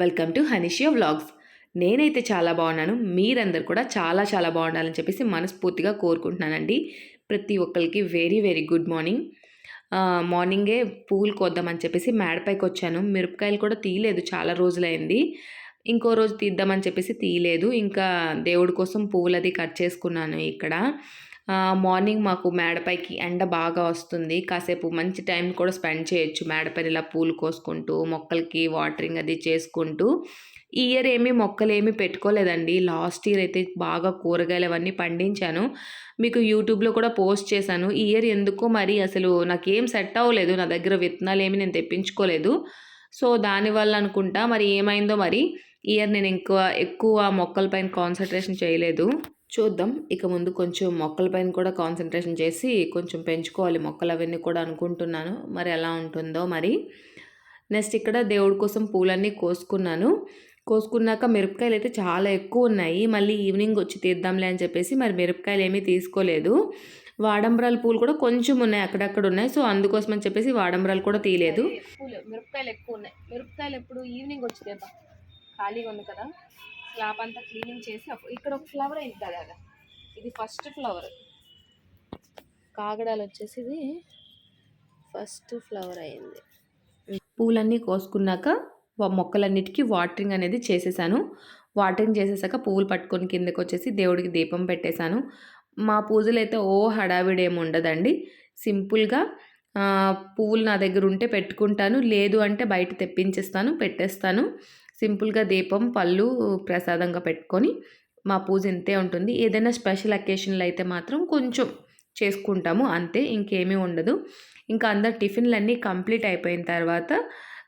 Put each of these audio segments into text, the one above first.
Welcome to హనీషియా vlogs. నేనైతే చాలా బాగున్నాను. మీరందరు కూడా చాలా చాలా బాగుండాలని చెప్పేసి మనస్ఫూర్తిగా కోరుకుంటున్నానండి. ప్రతి ఒక్కరికి వెరీ వెరీ గుడ్ మార్నింగ్ మార్నింగే పువ్వులు కోద్దామని చెప్పేసి మేడపైకి వచ్చాను. మిరపకాయలు కూడా తీయలేదు. చాలా రోజులైంది. ఇంకో రోజు తీద్దామని చెప్పేసి తీయలేదు. ఇంకా దేవుడి కోసం పువ్వులది కట్ చేసుకున్నాను ఇక్కడ. మార్నింగ్ మాకు మేడపైకి ఎండ బాగా వస్తుంది. కాసేపు మంచి టైం కూడా స్పెండ్ చేయొచ్చు. మేడపైన ఇలా పూలు కోసుకుంటూ మొక్కలకి వాటరింగ్ అది చేసుకుంటూ. ఈ ఇయర్ ఏమీ మొక్కలు ఏమీ పెట్టుకోలేదండి. లాస్ట్ ఇయర్ అయితే బాగా కూరగాయలు అవన్నీ పండించాను. మీకు యూట్యూబ్లో కూడా పోస్ట్ చేశాను. ఈ ఇయర్ ఎందుకో మరి అసలు నాకేం సెట్ అవ్వలేదు. నా దగ్గర విత్తనాలు ఏమి నేను తెప్పించుకోలేదు. సో దానివల్ల అనుకుంటా. మరి ఏమైందో మరి ఇయర్ నేను ఎక్కువ ఎక్కువ మొక్కలపైన కాన్సన్ట్రేషన్ చేయలేదు. చూద్దాం. ఇక ముందు కొంచెం మొక్కలపైన కూడా కాన్సన్ట్రేషన్ చేసి కొంచెం పెంచుకోవాలి. మొక్కలు అవన్నీ కూడా అనుకుంటున్నాను. మరి ఎలా ఉంటుందో మరి. నెక్స్ట్ ఇక్కడ దేవుడి కోసం పూలన్నీ కోసుకున్నాను. కోసుకున్నాక మిరపకాయలు అయితే చాలా ఎక్కువ ఉన్నాయి. మళ్ళీ ఈవినింగ్ వచ్చి తీద్దాంలే అని చెప్పేసి మరి మిరపకాయలు ఏమీ తీసుకోలేదు. వాడంబరాల పూలు కూడా కొంచెం ఉన్నాయి. అక్కడక్కడ ఉన్నాయి. సో అందుకోసం అని చెప్పేసి వాడంబరాలు కూడా తీయలేదు. పూలు మిరపకాయలు ఎక్కువ ఉన్నాయి. మిరపకాయలు ఎప్పుడు ఈవినింగ్ వచ్చి తీద్దాం. ఖాళీగా ఉంది కదా. స్లాబ్ అంతా క్లీనింగ్ చేసి ఇక్కడ ఒక ఫ్లవర్ అయింది కదా ఇది ఫస్ట్ ఫ్లవర్. కాగడాలు వచ్చేసి ఇది ఫస్ట్ ఫ్లవర్ అయింది. పూలన్నీ కోసుకున్నాక మొక్కలన్నిటికీ వాటరింగ్ అనేది చేసేసాను. వాటరింగ్ చేసేసాక పువ్వులు పట్టుకొని కిందకి వచ్చేసి దేవుడికి దీపం పెట్టేశాను. మా పూజలు అయితే ఓ హడావిడి ఏమి ఉండదండి. సింపుల్గా పువ్వులు నా దగ్గర ఉంటే పెట్టుకుంటాను. లేదు అంటే బయట తెప్పించేస్తాను పెట్టేస్తాను. సింపుల్గా దీపం పళ్ళు ప్రసాదంగా పెట్టుకొని మా పూజ ఇంతే ఉంటుంది. ఏదైనా స్పెషల్ అకేషన్లు అయితే మాత్రం కొంచెం చేసుకుంటాము. అంతే ఇంకేమీ ఉండదు. ఇంకా అందరు టిఫిన్లు అన్నీ కంప్లీట్ అయిపోయిన తర్వాత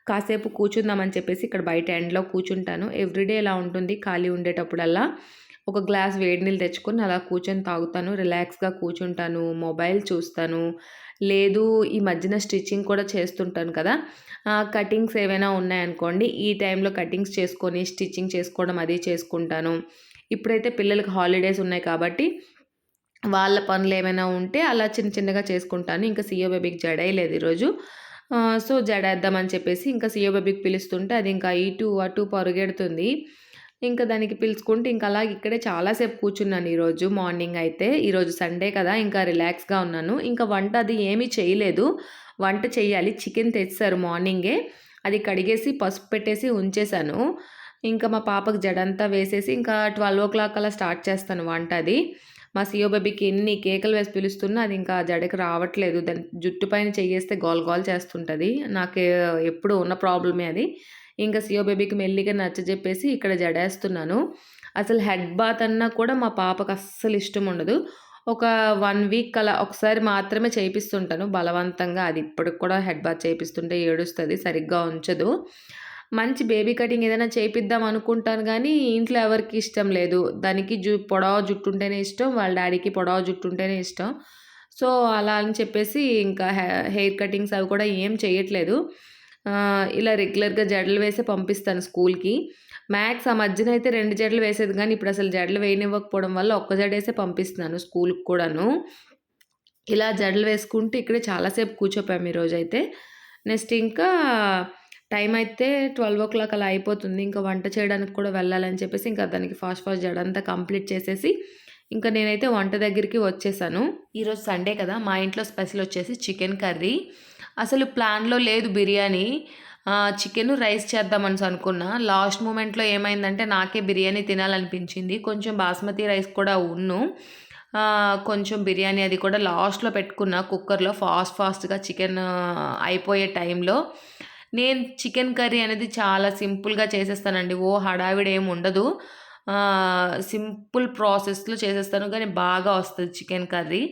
కాసేపు కూర్చుందామని చెప్పేసి ఇక్కడ బయట ఎండ్లో కూర్చుంటాను. ఎవ్రీడే ఇలా ఉంటుంది? ఖాళీ ఉండేటప్పుడల్లా ఒక గ్లాస్ వేడి నీళ్ళు తెచ్చుకొని అలా కూర్చొని తాగుతాను. రిలాక్స్గా కూర్చుంటాను. మొబైల్ చూస్తాను. లేదు ఈ మధ్యన స్టిచ్చింగ్ కూడా చేస్తుంటాను కదా. కటింగ్స్ ఏవైనా ఉన్నాయనుకోండి ఈ టైంలో కటింగ్స్ చేసుకొని స్టిచ్చింగ్ చేసుకోవడం అది చేసుకుంటాను. ఇప్పుడైతే పిల్లలకి హాలిడేస్ ఉన్నాయి కాబట్టి వాళ్ళ పనులు ఏమైనా ఉంటే అలా చిన్న చిన్నగా చేసుకుంటాను. ఇంకా సీఓ బేబీకి జడేయలేదు ఈరోజు. సో జడేద్దామని చెప్పేసి ఇంకా సీఓ బేబీకి పిలుస్తుంటే అది ఇంకా ఇటు అటు పరుగెడుతుంది. ఇంకా దానికి పిలుచుకుంటే ఇంకా అలాగే ఇక్కడే చాలాసేపు కూర్చున్నాను ఈరోజు మార్నింగ్ అయితే. ఈరోజు సండే కదా ఇంకా రిలాక్స్గా ఉన్నాను. ఇంకా వంట అది ఏమీ చేయలేదు. వంట చేయాలి. చికెన్ తెచ్చారు మార్నింగే. అది కడిగేసి పసుపు పెట్టేసి ఉంచేశాను. ఇంకా మా పాపకు జడంతా వేసేసి ఇంకా ట్వెల్వ్ ఓ క్లాక్ అలా స్టార్ట్ చేస్తాను వంట అది. మా సియో బేబీకి ఎన్ని కేకలు వేసి పిలుస్తున్నా అది ఇంకా జడకి రావట్లేదు. దాని జుట్టు పైన చేయేస్తే గోల్ గోల్ చేస్తుంటుంది. నాకు ఎప్పుడు ఉన్న ప్రాబ్లమే అది. ఇంకా సియో బేబీకి మెల్లిగా నచ్చజెప్పేసి ఇక్కడ జడేస్తున్నాను. అసలు హెడ్ బాత్ అన్నా కూడా మా పాపకు అస్సలు ఇష్టం ఉండదు. ఒక వన్ వీక్ అలా ఒకసారి మాత్రమే చేయిస్తుంటాను బలవంతంగా అది ఇప్పటికి కూడా హెడ్ బాత్ చేయిస్తుంటే ఏడుస్తుంది సరిగ్గా ఉంచదు. మంచి బేబీ కటింగ్ ఏదైనా చేయిద్దాం అనుకుంటాను కానీ ఇంట్లో ఎవరికి ఇష్టం లేదు. దానికి జు పొడవ జుట్టు ఉంటేనే ఇష్టం వాళ్ళ డాడీకి పొడవ జుట్టు ఉంటేనే ఇష్టం. సో అలా అని చెప్పేసి ఇంకా హె- హెయిర్ కటింగ్స్ అవి కూడా ఏం చేయట్లేదు. ఇలా రెగ్యులర్గా జడలు వేసి పంపిస్తాను స్కూల్కి. మ్యాథ్స్ ఆ మధ్యన అయితే రెండు జడలు వేసేది కానీ ఇప్పుడు అసలు జడలు వేయనివ్వకపోవడం వల్ల ఒక్క జడేసే పంపిస్తున్నాను స్కూల్కి కూడాను. ఇలా జడలు వేసుకుంటూ ఇక్కడే చాలాసేపు కూర్చోపాము ఈరోజు అయితే నెక్స్ట్ ఇంకా టైం అయితే ట్వెల్వ్ ఓ క్లాక్ అలా అయిపోతుంది. ఇంకా వంట చేయడానికి కూడా వెళ్ళాలని చెప్పేసి ఇంకా దానికి ఫాస్ట్ ఫాస్ట్ జడంతా కంప్లీట్ చేసేసి ఇంకా నేనైతే వంట దగ్గరికి వచ్చేసాను. ఈరోజు సండే కదా మా ఇంట్లో స్పెషల్ వచ్చేసి చికెన్ కర్రీ. అసలు ప్లాన్లో లేదు బిర్యానీ. చికెన్ రైస్ చేద్దామని అనుకున్నా. లాస్ట్ మూమెంట్లో ఏమైందంటే నాకే బిర్యానీ తినాలనిపించింది. కొంచెం బాస్మతి రైస్ కూడా ఉన్ను. కొంచెం బిర్యానీ అది కూడా లాస్ట్లో పెట్టుకున్న. కుక్కర్లో ఫాస్ట్ ఫాస్ట్గా చికెన్ అయిపోయే టైంలో. నేను చికెన్ కర్రీ అనేది చాలా సింపుల్గా చేసేస్తానండి. ఓ హడావిడి ఏమి ఉండదు. సింపుల్ ప్రాసెస్లో చేసేస్తాను. కానీ బాగా వస్తుంది చికెన్ కర్రీ.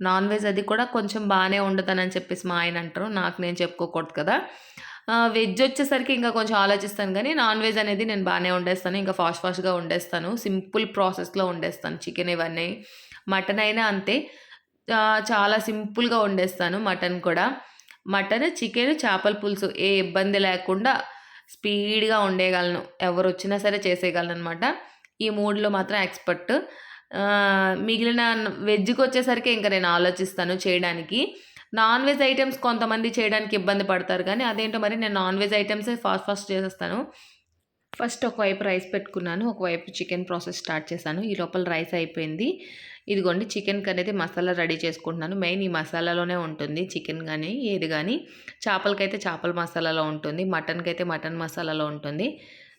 నాన్ వెజ్ అది కూడా కొంచెం బాగానే ఉండదని చెప్పేసి మా ఆయన అంటారు. నాకు నేను చెప్పుకోకూడదు కదా. వెజ్ వచ్చేసరికి ఇంకా కొంచెం ఆలోచిస్తాను కానీ నాన్ వెజ్ అనేది నేను బాగానే వండేస్తాను. ఇంకా ఫాస్ట్ ఫాస్ట్గా వండేస్తాను. సింపుల్ ప్రాసెస్లో వండేస్తాను చికెన్ ఇవన్నీ. మటన్ అయినా అంతే. చాలా సింపుల్గా వండేస్తాను మటన్ కూడా. మటన్ చికెన్ చేపల పులుసు ఏ ఇబ్బంది లేకుండా స్పీడ్గా వండేయగలను. ఎవరు వచ్చినా సరే చేసేయగలను అనమాట ఈ మూడులో మాత్రం ఎక్స్పర్ట్. మిగిలిన వెజ్కి వచ్చేసరికి ఇంకా నేను ఆలోచిస్తాను చేయడానికి. నాన్ వెజ్ ఐటమ్స్ కొంతమంది చేయడానికి ఇబ్బంది పడతారు కానీ అదేంటో మరి నేను నాన్ వెజ్ ఐటమ్సే ఫాస్ట్ ఫాస్ట్ చేసేస్తాను. ఫస్ట్ ఒకవైపు రైస్ పెట్టుకున్నాను ఒకవైపు చికెన్ ప్రాసెస్ స్టార్ట్ చేశాను. ఈ లోపల రైస్ అయిపోయింది. ఇదిగోండి చికెన్కి అనేది మసాలా రెడీ చేసుకుంటున్నాను. మెయిన్ ఈ మసాలాలోనే ఉంటుంది చికెన్ కానీ ఏది కానీ. చేపలకైతే చేపల మసాలాలో ఉంటుంది మటన్కి అయితే మటన్ మసాలాలో ఉంటుంది.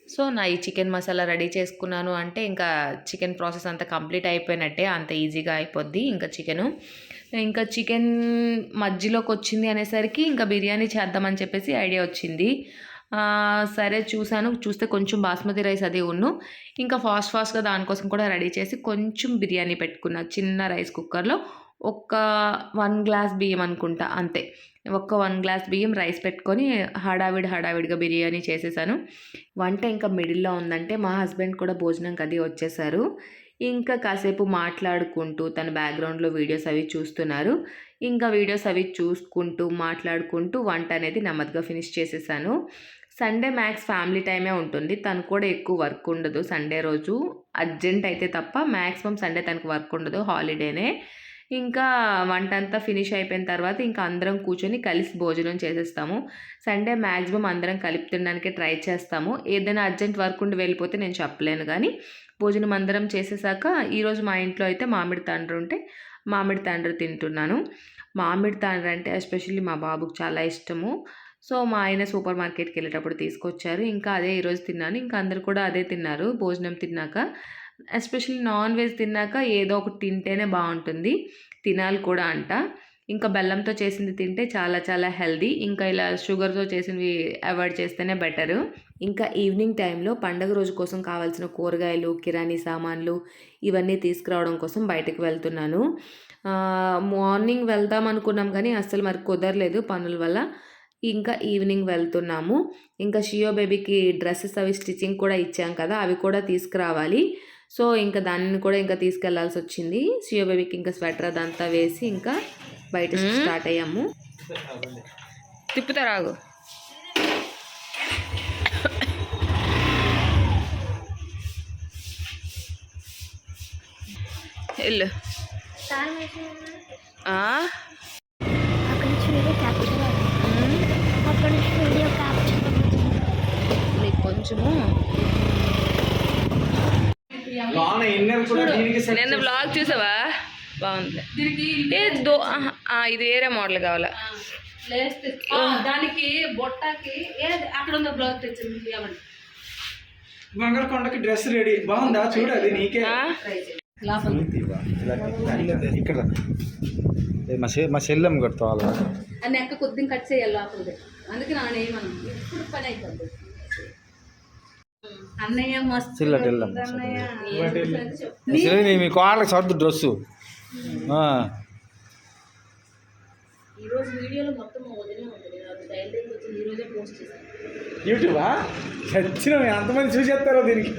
సో నా ఈ చికెన్ మసాలా రెడీ చేసుకున్నాను అంటే ఇంకా చికెన్ ప్రాసెస్ అంతా కంప్లీట్ అయిపోయినట్టే అంత ఈజీగా అయిపోద్ది ఇంకా చికెను. ఇంకా చికెన్ మధ్యలోకి వచ్చింది అనేసరికి ఇంకా బిర్యానీ చేద్దామని చెప్పేసి ఐడియా వచ్చింది. సరే చూశాను. చూస్తే కొంచెం బాస్మతి రైస్ అది ఉన్ను. ఇంకా ఫాస్ట్ ఫాస్ట్గా దానికోసం కూడా రెడీ చేసి కొంచెం బిర్యానీ పెట్టుకున్న చిన్న రైస్ కుక్కర్లో. ఒక్క వన్ గ్లాస్ బియ్యం అనుకుంటా అంతే. ఒక్క వన్ గ్లాస్ బియ్యం రైస్ పెట్టుకొని హడావిడి హడావిడిగా బిర్యానీ చేసేసాను. వంట ఇంకా మిడిల్లో ఉందంటే మా హస్బెండ్ కూడా భోజనంకి అది వచ్చేసారు. ఇంకా కాసేపు మాట్లాడుకుంటూ తన బ్యాక్గ్రౌండ్లో వీడియోస్ అవి చూస్తున్నారు. ఇంకా వీడియోస్ అవి చూసుకుంటూ మాట్లాడుకుంటూ వంట అనేది నెమ్మదిగా ఫినిష్ చేసేసాను. సండే మ్యాక్స్ ఫ్యామిలీ టైమే ఉంటుంది. తను కూడా ఎక్కువ వర్క్ ఉండదు సండే రోజు. అర్జెంట్ అయితే తప్ప మ్యాక్సిమం సండే తనకు వర్క్ ఉండదు హాలిడేనే. ఇంకా వంట అంతా ఫినిష్ అయిపోయిన తర్వాత ఇంకా అందరం కూర్చొని కలిసి భోజనం చేసేస్తాము. సండే మ్యాక్సిమం అందరం కలిపి తినడానికి ట్రై చేస్తాము. ఏదైనా అర్జెంట్ వర్క్ ఉండి వెళ్ళిపోతే నేను చెప్పలేను కానీ భోజనం అందరం చేసేసాక ఈరోజు మా ఇంట్లో అయితే మామిడి తండ్రి ఉంటే మామిడి తండ్రి తింటున్నాను. మామిడి తండ్రి అంటే ఎస్పెషల్లీ మా బాబుకు చాలా ఇష్టము. సో మా ఆయన సూపర్ మార్కెట్కి వెళ్ళేటప్పుడు తీసుకొచ్చారు. ఇంకా అదే ఈరోజు తిన్నాను. ఇంకా అందరు కూడా అదే తిన్నారు. భోజనం తిన్నాక ఎస్పెషల్లీ నాన్ వెజ్ తిన్నాక ఏదో ఒకటి తింటేనే బాగుంటుంది. తినాలి కూడా అంట. ఇంకా బెల్లంతో చేసింది తింటే చాలా చాలా హెల్దీ. ఇంకా ఇలా షుగర్తో చేసినవి అవాయిడ్ చేస్తేనే బెటరు. ఇంకా ఈవినింగ్ టైంలో పండగ రోజు కోసం కావాల్సిన కూరగాయలు కిరాణీ సామాన్లు ఇవన్నీ తీసుకురావడం కోసం బయటకు వెళ్తున్నాను. మార్నింగ్ వెళ్దాం అనుకున్నాం కానీ అస్సలు మరి కుదరలేదు పనుల వల్ల. ఇంకా ఈవినింగ్ వెళ్తున్నాము. ఇంకా షియో బేబీకి డ్రెస్సెస్ అవి స్టిచ్చింగ్ కూడా ఇచ్చాం కదా అవి కూడా తీసుకురావాలి. సో ఇంకా దానిని కూడా ఇంకా తీసుకెళ్ళాల్సి వచ్చింది షియో బేబీకి ఇంకా స్వెటర్ అదంతా వేసి ఇంకా బయట స్టార్ట్ అయ్యాము. తిప్పుతారాగు వెళ్ళు. ఆ? అక్కడ నుంచి వీడియో క్యాప్చర్ అక్కడ నుంచి వీడియో క్యాప్చర్ నీకు కొంచెము లోన ఇన్నర్ కూడా దీనికి set నిన్న బ్లాగ్ చూసావా? బాగుంది. ఏ దో ఇది వేరే మోడల్ కావాలా? దానికి బొట్టకి ఏది అక్కడ ఉన్న బ్లౌజ్ తెచ్చింది ఇవ్వండి. మంగళకొండకి డ్రెస్ రెడీ. బాగుందా? చూడు అది నీకే? ఇక్కడ మా కడతావాలి అని ఎక్క కొద్దిగా కట్ చేయాలి లోపలిది. అందుకే ఏమన్నా ఇప్పుడు పని అయిపోద్ది. అన్నయ్య మస్తు అన్నయ్య మీ కోడలకు సర్దు డ్రెస్సు. ఈ రోజు వీడియోలో మొత్తం మా వదిలే ఉంటుంది నాకు డైల్ దగ్గర వచ్చింది ఈ రోజే పోస్ట్ చేశాను యూట్యూబా? చచ్చిన ఎంతమంది చూసేస్తారో దీనికి?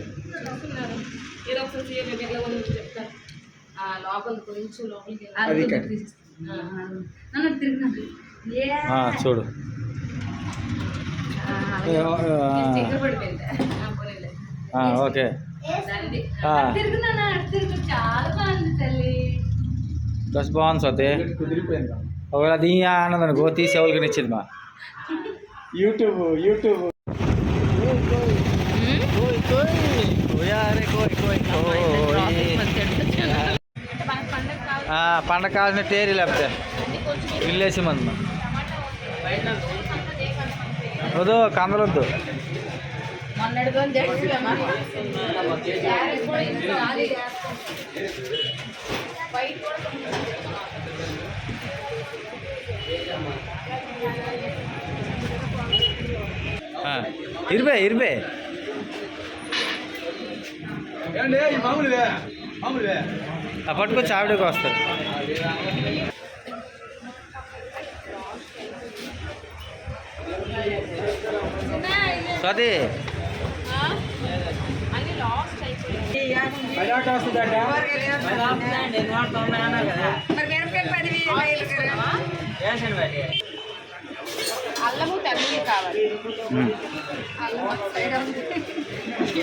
ఏదో ఒకసారి ఎట్లా చెప్తారు ఆ లోపల కొంచెం లోపలికి. నన్ను చూడు. పడిపోయింది. ఓకే. చాలా బాగుంది సోతే కుదిరిపోయిందా? ఒకవేళ దీ ఆనందని గో తీసి ఎవరికి ఇచ్చింది మా. YouTube YouTube. పండగ కావాల్సిన టేరీ లేకపోతే. విల్లేసి మంది. వద్దు కందలొద్దు. మామూలువే ఆ పట్టుకొచ్చి ఆవిడకి వస్తారు స్వాతి. పదాక వస్తుందట అల్లము తల్లి కావాలి.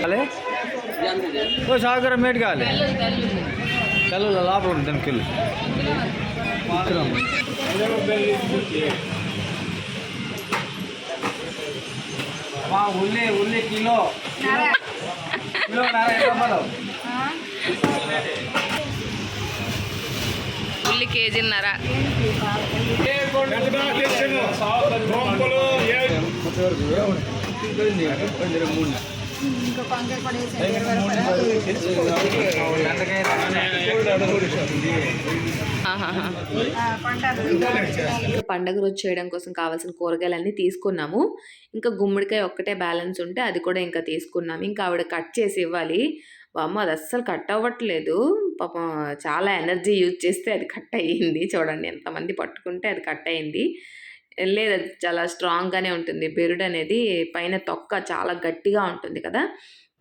కాలే ఓ సాగర మేట్ కావాలి. తెల్లు లోపల ఉంది దానికి వెళ్ళు. ఉల్లి ఉల్లి కిలో. ఉల్లి కేజీన్నర. పండగ రోజు చేయడం కోసం కావాల్సిన కూరగాయలన్నీ తీసుకున్నాము. ఇంకా గుమ్మడికాయ ఒక్కటే బ్యాలెన్స్ ఉంటే అది కూడా ఇంకా తీసుకున్నాము. ఇంకా ఆవిడ కట్ చేసి ఇవ్వాలి. అమ్మ అది అస్సలు కట్ అవ్వట్లేదు పాపం చాలా ఎనర్జీ యూజ్ చేస్తే అది కట్ అయ్యింది చూడండి ఎంతమంది పట్టుకుంటే అది కట్ అయింది లేదు అది చాలా స్ట్రాంగ్గానే ఉంటుంది. బెరుడు అనేది పైన తొక్క చాలా గట్టిగా ఉంటుంది కదా.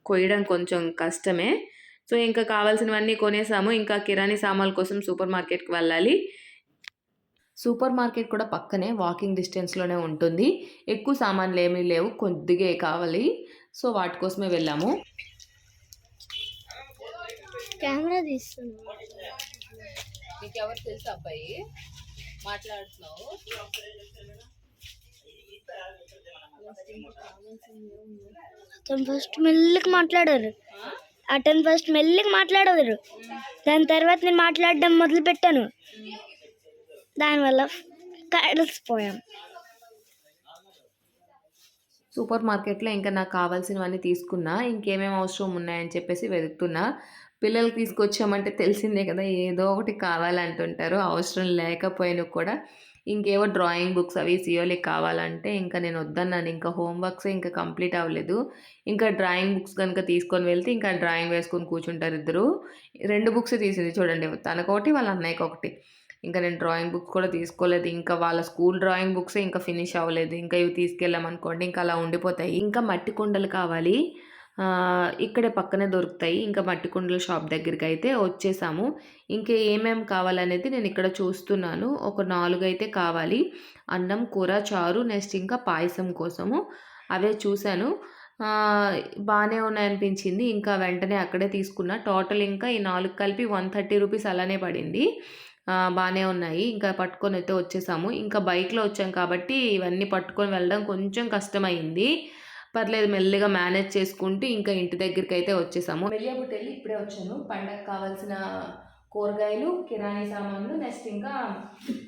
కొయ్యడం కొంచెం కష్టమే. సో ఇంకా కావాల్సినవన్నీ కొనేసాము. ఇంకా కిరాణీ సామాన్ల కోసం సూపర్ మార్కెట్కి వెళ్ళాలి. సూపర్ మార్కెట్ కూడా పక్కనే వాకింగ్ డిస్టెన్స్లోనే ఉంటుంది. ఎక్కువ సామాన్లు ఏమీ లేవు. కొద్దిగా కావాలి. సో వాటి కోసమే వెళ్ళాము. కెమెరా తీస్తున్నా నీకు ఎవరు తెలుసు అబ్బాయి? మాట్లాడుతున్నావు? అతను ఫస్ట్ మెల్లిగా మాట్లాడారు. అతను ఫస్ట్ మెల్లిగా మాట్లాడారు. దాని తర్వాత నేను మాట్లాడడం మొదలు పెట్టాను దానివల్ల కలిసిపోయాం సూపర్ మార్కెట్లో ఇంకా నాకు కావాల్సినవన్నీ తీసుకున్నా ఇంకేమేమి అవసరం ఉన్నాయని చెప్పేసి వెతుకుతున్నా. పిల్లలకి తీసుకొచ్చామంటే తెలిసిందే కదా ఏదో ఒకటి కావాలంటుంటారు. అవసరం లేకపోయినా కూడా ఇంకేవో డ్రాయింగ్ బుక్స్ అవి సియోలకి కావాలంటే ఇంకా నేను వద్దన్నాను. ఇంకా హోంవర్క్స్ ఇంకా కంప్లీట్ అవ్వలేదు. ఇంకా డ్రాయింగ్ బుక్స్ కనుక తీసుకొని వెళ్తే ఇంకా డ్రాయింగ్ వేసుకొని కూర్చుంటారు ఇద్దరు. రెండు బుక్స్ తీసింది చూడండి తనకొకటి వాళ్ళ అన్నయ్యకి ఒకటి ఇంకా నేను డ్రాయింగ్ బుక్స్ కూడా తీసుకోలేదు. ఇంకా వాళ్ళ స్కూల్ డ్రాయింగ్ బుక్స్ ఇంకా ఫినిష్ అవ్వలేదు. ఇంకా ఇవి తీసుకెళ్ళామనుకోండి ఇంకా అలా ఉండిపోతాయి. ఇంకా మట్టి కుండలు కావాలి. ఇక్కడే పక్కనే దొరుకుతాయి. ఇంకా మట్టి కుండల షాప్ దగ్గరికి అయితే వచ్చేసాము. ఇంకా ఏమేమి కావాలనేది నేను ఇక్కడ చూస్తున్నాను. ఒక నాలుగు అయితే కావాలి. అన్నం కూర చారు నెక్స్ట్ ఇంకా పాయసం కోసము. అవే చూశాను. బాగానే ఉన్నాయనిపించింది. ఇంకా వెంటనే అక్కడే తీసుకున్నా. టోటల్ ఇంకా ఈ నాలుగు కలిపి వన్ థర్టీ రూపీస్ అలానే పడింది. బాగానే ఉన్నాయి. ఇంకా పట్టుకొని అయితే వచ్చేసాము. ఇంకా బైక్లో వచ్చాం కాబట్టి ఇవన్నీ పట్టుకొని వెళ్ళడం కొంచెం కష్టమైంది. పర్లేదు మెల్లగా మేనేజ్ చేసుకుంటూ ఇంకా ఇంటి దగ్గరికి అయితే వచ్చేసాము. మెల్లియాబుట్ వెళ్ళి ఇప్పుడే వచ్చాను. పండగ కావాల్సిన కూరగాయలు కిరాణీ సామాన్లు నెక్స్ట్ ఇంకా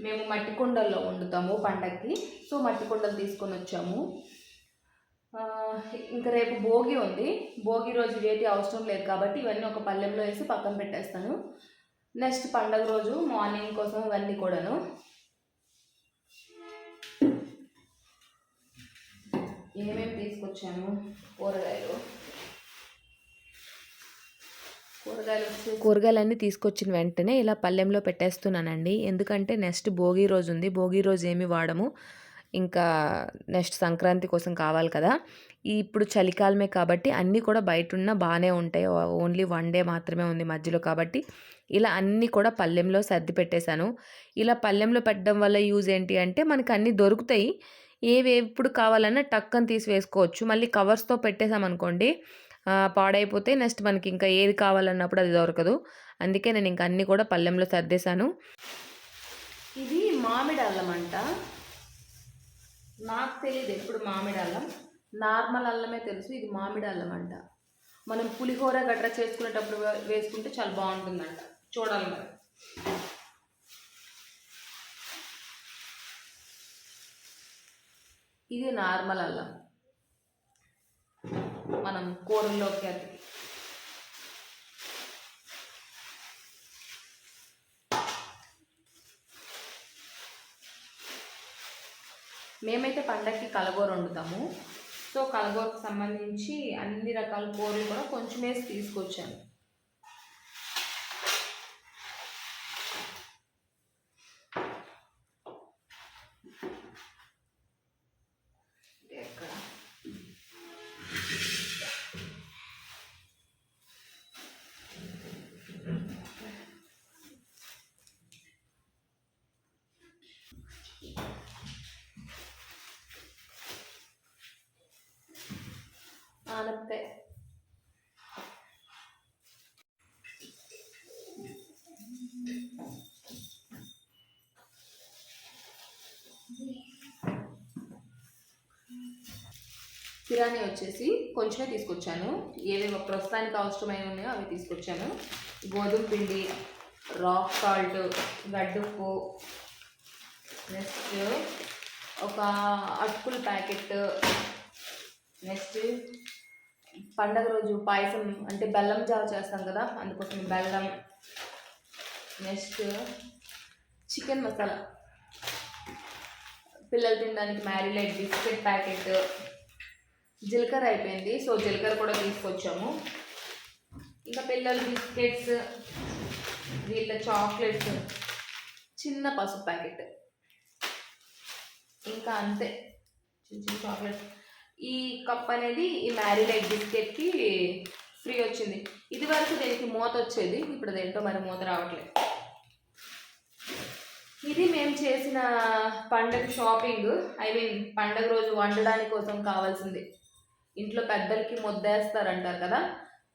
మేము మట్టి కుండల్లో వండుతాము పండగకి సో మట్టి కుండలు తీసుకొని వచ్చాము. ఇంకా రేపు భోగి ఉంది. భోగి రోజు వేటి అవసరం లేదు కాబట్టి ఇవన్నీ ఒక పల్లెంలో వేసి పక్కన పెట్టేస్తాను. నెక్స్ట్ పండగ రోజు మార్నింగ్ కోసం ఇవన్నీ కూడాను. ఏమేమి తీసుకొచ్చాను? కూరగాయలు. కూరగాయలు కూరగాయలన్నీ తీసుకొచ్చిన వెంటనే ఇలా పళ్ళెంలో పెట్టేస్తున్నానండి. ఎందుకంటే నెక్స్ట్ భోగి రోజు ఉంది. భోగి రోజు ఏమి వాడము. ఇంకా నెక్స్ట్ సంక్రాంతి కోసం కావాలి కదా. ఇప్పుడు చలికాలమే కాబట్టి అన్నీ కూడా బయట ఉన్న బాగానే ఉంటాయి. ఓన్లీ వన్ డే మాత్రమే ఉంది మధ్యలో కాబట్టి ఇలా అన్నీ కూడా పళ్ళెంలో సర్ది పెట్టేశాను. ఇలా పళ్ళెంలో పెట్టడం వల్ల యూజ్ ఏంటి అంటే మనకు అన్నీ దొరుకుతాయి. ఏవి ఎప్పుడు కావాలన్నా టక్కని తీసి వేసుకోవచ్చు మళ్ళీ కవర్స్తో పెట్టేసామనుకోండి పాడైపోతే నెక్స్ట్ మనకి ఇంకా ఏది కావాలన్నప్పుడు అది దొరకదు. అందుకే నేను ఇంకా అన్నీ కూడా పళ్ళెంలో సర్దేశాను. ఇది మామిడి అల్లం అంట. నాకు తెలియదు ఎప్పుడు మామిడి అల్లం. నార్మల్ అల్లమే తెలుసు ఇది మామిడి అల్లం అంట. మనం పులిహోర గట్రా చేసుకునేటప్పుడు వేసుకుంటే చాలా బాగుంటుందంట. చూడాలి మరి. ఇది నార్మల్ అల్లం. మనం కూరల్లోకి అది. మేమైతే పండగకి కలగూర వండుతాము. సో కలగూరకు సంబంధించి అన్ని రకాల కూరలు కూడా కొంచెం వేసి తీసుకొచ్చాను. ఆనప్ప కిరాణి వచ్చేసి కొంచెమే తీసుకొచ్చాను. ఏవేవి ప్రస్తుతానికి అవసరమైన ఉన్నాయో అవి తీసుకొచ్చాను. గోధుమ పిండి రాక్ సాల్ట్ గడ్డుప్పు నెక్స్ట్ ఒక అటుకుల ప్యాకెట్ నెక్స్ట్ పండగ రోజు పాయసం అంటే బెల్లం జావ చేస్తాం కదా అందుకోసం బెల్లం. Next chicken masala. పిల్లలు తినడానికి మ్యారినేట్ బిస్కెట్ ప్యాకెట్. జీలకర్ర అయిపోయింది సో జీలకర్ర కూడా తీసుకొచ్చాము. ఇంకా పిల్లలు బిస్కెట్స్ వీళ్ళ చాక్లెట్స్ చిన్న పసుపు ప్యాకెట్. ఇంకా అంతే. చిన్న చిన్న చాక్లెట్స్. ఈ కప్ అనేది ఈ మ్యారిలైట్ బిస్కెట్కి ఫ్రీ వచ్చింది. ఇది వరకు దీనికి మూత వచ్చేది ఇప్పుడు అదేంటో మరి మూత రావట్లేదు. ఇది మేము చేసిన పండగ షాపింగ్ ఐ మీన్ పండగ రోజు వండడానికి కోసం కావాల్సింది. ఇంట్లో పెద్దలకి ముద్దేస్తారంటారు కదా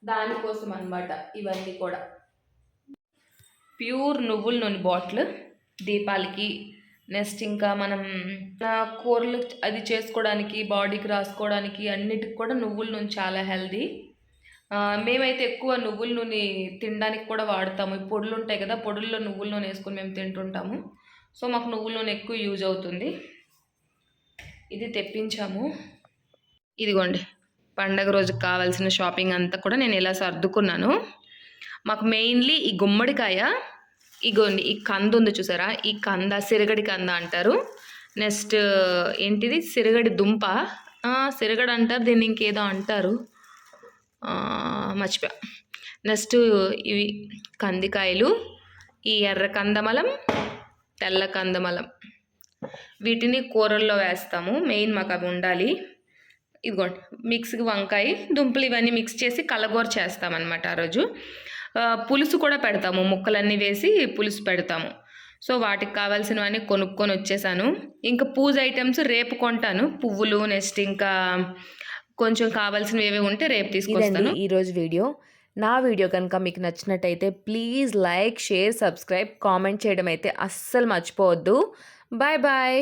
దానికోసం అన్నమాట ఇవన్నీ కూడా. ప్యూర్ నువ్వుల నూనె బాటిల్ దీపాలకి నెక్స్ట్ ఇంకా మనం కూరలు అది చేసుకోవడానికి బాడీకి రాసుకోవడానికి అన్నిటికి కూడా నువ్వుల నూనె చాలా హెల్దీ. మేమైతే ఎక్కువ నువ్వుల నూనె తినడానికి కూడా వాడతాము. ఈ పొడులు ఉంటాయి కదా పొడుల్లో నువ్వుల నూనె వేసుకొని మేము తింటుంటాము. సో మాకు నువ్వుల నూనె ఎక్కువ యూజ్ అవుతుంది. ఇది తెప్పించాము. ఇదిగోండి పండగ రోజుకి కావాల్సిన షాపింగ్ అంతా కూడా నేను ఇలా సర్దుకున్నాను. మాకు మెయిన్లీ ఈ గుమ్మడికాయ ఇగోండి ఈ కంద ఉంది చూసారా? ఈ కంద సిరగడి కంద అంటారు. నెక్స్ట్ ఏంటిది? సిరగడి దుంప. సిరగడ సిరగడి అంటారు దీన్ని ఇంకేదో అంటారు. మర్చిపోయా. నెక్స్ట్ ఇవి కందికాయలు. ఈ ఎర్ర కందమలం తెల్ల కందమలం. వీటిని కూరల్లో వేస్తాము. మెయిన్ మాకు అవి ఉండాలి. ఇదిగోండి మిక్స్కి వంకాయ దుంపలు ఇవన్నీ మిక్స్ చేసి కలగూర చేస్తామన్నమాట ఆ రోజు. పులుసు కూడా పెడతాము. ముక్కలన్నీ వేసి పులుసు పెడతాము. సో వాటికి కావాల్సినవన్నీ కొనుక్కొని వచ్చేసాను. ఇంకా పూజ ఐటమ్స్ రేపు కొంటాను. పువ్వులు నెక్స్ట్ ఇంకా కొంచెం కావాల్సినవి ఏవి ఉంటే రేపు తీసుకొస్తాను. ఈరోజు వీడియో. నా వీడియో కనుక మీకు నచ్చినట్టయితే please like share subscribe comment చేయడం అయితే అస్సలు మర్చిపోవద్దు. Bye bye.